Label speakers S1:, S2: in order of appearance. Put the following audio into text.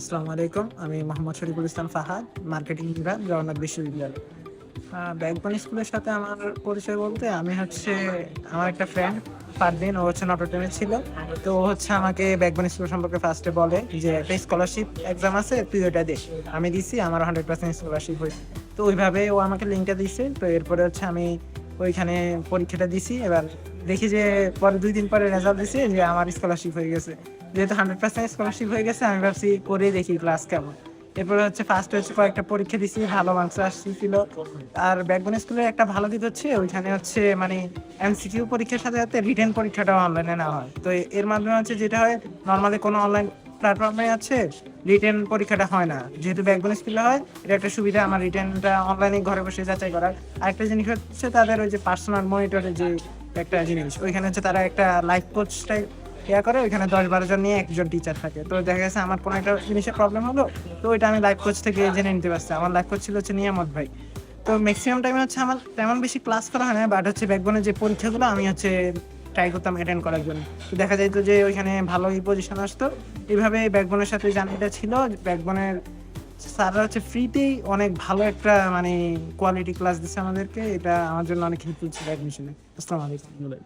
S1: আসসালামু আলাইকুম। আমি মোহাম্মদ শরীফুল ইসলাম ফাহাদ, মার্কেটিং বিভাগ জগন্নাথ বিশ্ববিদ্যালয়। ব্যাকবন স্কুলের সাথে আমার পরিচয় বলতে আমি হচ্ছে, আমার একটা ফ্রেন্ড পারদিন ও হচ্ছে নটরডেমে ছিল। তো ও হচ্ছে আমাকে ব্যাকবন স্কুল সম্পর্কে ফার্স্টে বলে যে, একটা স্কলারশিপ এক্সাম আছে, তুই ওটা দে। আমি দিছি, আমার হান্ড্রেড পার্সেন্ট স্কলারশিপ হয়েছে। তো ওইভাবে ও আমাকে লিঙ্কটা দিছে। তো এরপরে হচ্ছে আমি ওইখানে পরীক্ষাটা দিছি, এবার দেখি যে পরে দুই দিন পরে রেজাল্ট দিছে যে আমার স্কলারশিপ হয়ে গেছে। যেহেতু হান্ড্রেড পার্সেন্ট স্কলারশিপ হয়ে গেছে, আমি ভাবছি করে দেখি ক্লাস কেমন। এরপরে হচ্ছে ফার্স্ট হচ্ছে কয়েকটা পরীক্ষা দিছি, ভালো মার্কস আসছিল। আর ব্যাকবন স্কুলের একটা ভালো দিক হচ্ছে, ওইখানে হচ্ছে মানে এমসিকিউ পরীক্ষার সাথে সাথে রিটেন পরীক্ষাটাও অনলাইনে নেওয়া হয়। তো এর মাধ্যমে হচ্ছে যেটা হয় নর্মালি কোনো অনলাইন প্ল্যাটফর্মে আছে রিটেন পরীক্ষাটা হয় না। যেহেতু ব্যাকবন স্কুলে হয়, এটা একটা সুবিধা, আমার রিটেনটা অনলাইনে ঘরে বসে যাচাই করার। আরেকটা জিনিস হচ্ছে তাদের ওই যে পার্সোনাল মনিটরের যে একটা জিনিস, ওইখানে হচ্ছে তারা একটা লাইফ কোচ টাইপ ইয়া করে, ওইখানে দশ বারো জন নিয়ে একজন টিচার থাকে। তো দেখা গেছে আমার কোনো একটা জিনিসের প্রবলেম হলো, তো ওইটা আমি লাইফ কোচ থেকে জেনে নিতে পারছি। আমার লাইফ কোচ ছিল হচ্ছে নিয়ামত ভাই। তো ম্যাক্সিমাম টাইমে হচ্ছে আমার তেমন বেশি ক্লাস করা হয় না বাট হচ্ছে ব্যাকবনের যে পরীক্ষাগুলো, আমি হচ্ছে ট্রাই করতাম অ্যাটেন্ড করার জন্য। তো দেখা যাইতো যে ওইখানে ভালোই পজিশন আসতো। এইভাবে ব্যাকবনের সাথে জার্নিটা ছিল ব্যাকবনের স্যাররা হচ্ছে ফ্রিতেই অনেক ভালো একটা মানে কোয়ালিটি ক্লাস দিচ্ছে আমাদেরকে। এটা আমার জন্য অনেক হেল্পফুল ছিল অ্যাডমিশনে আসসালামু আলাইকুম।